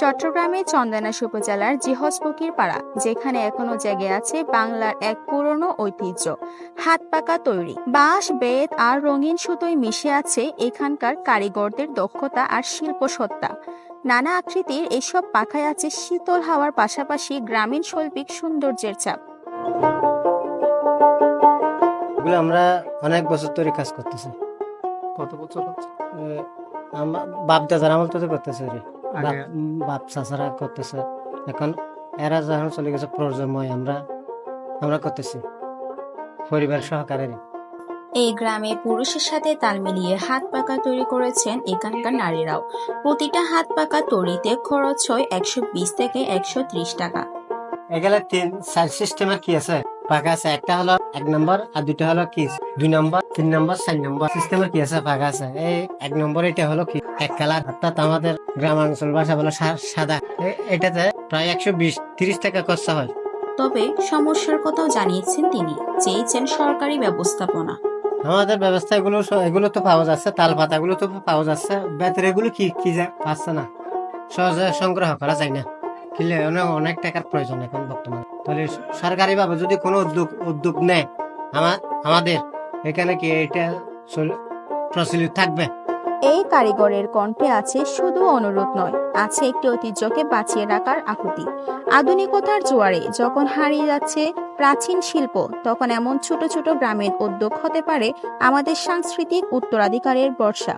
চট্টগ্রামের চন্দনাশ উপজেলার জিহসপুকির পাড়া যেখানে এখনও জেগে আছে বাংলার এক পুরনো ঐতিহ্য হাত পাকা তৈরি। বাঁশ বেত আর রঙিন সুতোয় মিশে আছে এখানকার কারিগরদের দক্ষতা আর শিল্প সত্তা। নানা আকৃতির এসব পাখায় আছে শীতল হাওয়ার পাশাপাশি গ্রামীণ শৈল্পিক সৌন্দর্যের চাপ এগুলো আমরা অনেক বছর ধরে কাজ করতেছি। কত বছর হচ্ছে? আমার বাপ দাদার আমল তো করতেছে রে বাপ- চাচারা করতেছে। এখন এরা যখন চলে গেছে প্রজন্ময় আমরা আমরা করতেছি। পরিবার সহকারে এই গ্রামে পুরুষের সাথে তাল মিলিয়ে হাত পাকা তৈরি করেছেন এখানকার নারীরাও। প্রতিটা হাত পাকা তৈরিতে খরচ হয় একশো বিশ থেকে একশো ত্রিশ টাকা। এগুলা তিন চার সিস্টেমের কি আছে? পাকা আছে একটা হলো এক নম্বর আর দুইটা হলো দুই নম্বর তিন নম্বর চার নম্বর। সিস্টেমের কি আছে? পাকা আছে। এই এক নম্বর এটা হলো কি? এক কালার অর্থাৎ আমাদের গ্রামাঞ্চল ভাষা বলে সাদা। এটাতে প্রায় একশো বিশ তিরিশ টাকা খরচা হয়। তবে সমস্যার কথাও জানিয়েছেন তিনি চেয়েছেন সরকারি ব্যবস্থাপনা। আমাদের ব্যবস্থা এগুলো এগুলো তো পাওয়া যাচ্ছে তাল পাতাগুলো তো পাওয়া যাচ্ছে। বেতের এগুলো কি কি পাচ্ছে না। সহজে সংগ্রহ করা যায় না। কিনলে অনেক টাকার প্রয়োজন এখন বর্তমানে। তাহলে সরকারি ভাবে যদি কোনো উদ্যোগ উদ্যোগ নেয় আমার আমাদের, এখানে কি এটা প্রচলিত থাকবে? এই কারিগরের কণ্ঠে আছে শুধু অনুরোধ নয়, আছে একটি ঐতিহ্যকে বাঁচিয়ে রাখার আকুতি আধুনিকতার জোয়ারে যখন হারিয়ে যাচ্ছে প্রাচীন শিল্প, তখন এমন ছোট ছোট গ্রামের উদ্যোগ হতে পারে আমাদের সাংস্কৃতিক উত্তরাধিকারের বর্ষা।